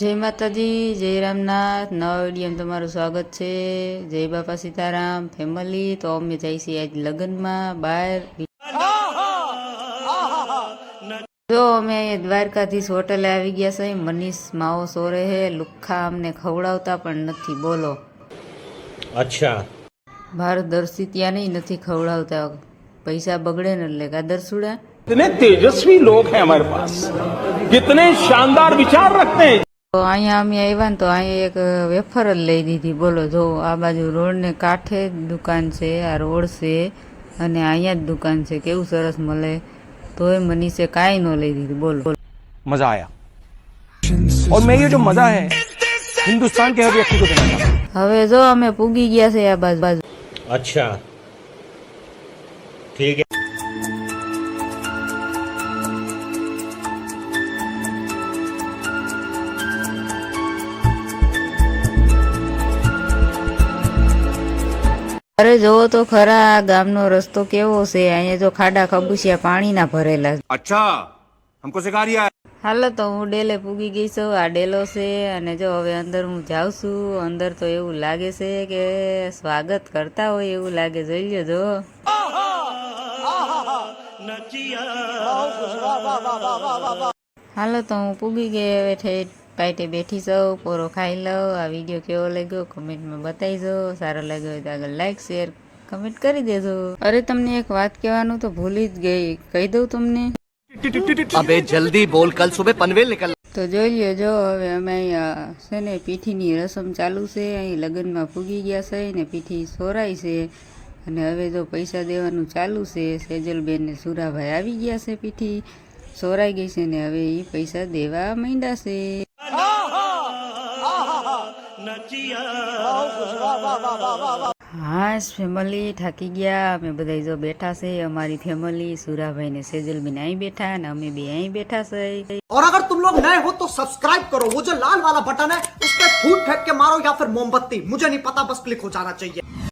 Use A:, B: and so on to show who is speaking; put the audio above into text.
A: જય માતાજી જય રામનાથ નવા વિડીયોમાં તમારું સ્વાગત છે જય બાપા સીતારામ ફેમિલી તો અમે જઈ છીએ આજ લગ્નમાં બહાર જો અમે અહીંયા દ્વારકાધીશ હોટલે આવી ગયા છે મનીષ માવો સોરે હે લુખ્ખા અમને ખવડાવતા પણ નથી બોલો
B: अच्छा
A: ભારત દર્શી ત્યાં નહીં નથી ખવડાવતા પૈસા બગડે ને એટલે કા દરસુડા
C: कितने तेजस्वी लोग हैं हमारे पास कितने शानदार विचार रखते हैं
A: તો અહીંયા અમે આવ્યા ને તો અહીંયા એક વેફર જ લઈ દીધી. બોલો જો આ બાજુ રોડને કાંઠે જ દુકાન છે આ રોડ છે અને અહીંયા જ દુકાન છે. કેવું સરસ મળે. તોય મનીષે કાંઈ ન લઈ દીધું. બોલો.
D: મજા આયા. ઓર મેં જો મજા હે હિન્દુસ્તાન કે વ્યક્તિ કો
A: હવે જો અમે પૂગી ગયા છે આ બાજુ.
B: અચ્છા. ઠીક
A: અરે જોવો તો ખરા ગામનો રસ્તો કેવો છે? અહીંયા જો ખાડા ખબુસિયા પાણીના ભરેલા
D: અચ્છા હમકો સિખા રહ્યા
A: હાલો તો હું ડેલે પૂગી ગઈ છું આ ડેલો છે અને જો હવે અંદર હું જાઉં છું અંદર તો એવું લાગે છે કે સ્વાગત કરતા હોય એવું લાગે જોઈ લ્યો જો. હાલો તો હું પૂગી ગઈ હવે ઠેઠ પાઇટે બેઠી જાઉં પોરો ખાઈ લઉં આ વીડિયો કેવો લાગ્યો કમેન્ટમાં બતાવી જાઓ સારો લાગ્યો તો આગળ લાઈક શેર કમેન્ટ કરી દેજો. અરે તમને એક વાત કહેવાનું તો ભૂલી જ ગઈ. કહી દઉં તમને.
E: અબે જલ્દી બોલ કલ સુબે પનવેલ નીકળ.
A: તો જોઈ લ્યો જો હવે અમે અહીંયા છે ને પીઠીની રસમ ચાલુ છે. અહીં લગ્નમાં ફૂગી ગયા છે ને પીઠી સોરાય છે. અને હવે જો પૈસા દેવાનું ચાલુ છે સેજલબેન ને સુરાભાઈ આવી ગયા છે પીઠી. સોરાઈ ગઈ છે ને હવે એ પૈસા દેવા માંડ્યા છે. હા ફેમિલી થાકી ગયા અમે બધા જો બેઠા છે અમારી ફેમિલી સુરાભાઈ ને સેજલબેન અહીં બેઠા ને અમે બે અહીં બેઠા છે
F: और अगर तुम लोग नए हो तो सब्सक्राइब करो वो जो लाल वाला बटन है उस पर फूट फेंक के मारो या फिर मोमबत्ती मुझे नहीं पता बस क्लिक हो जाना चाहिए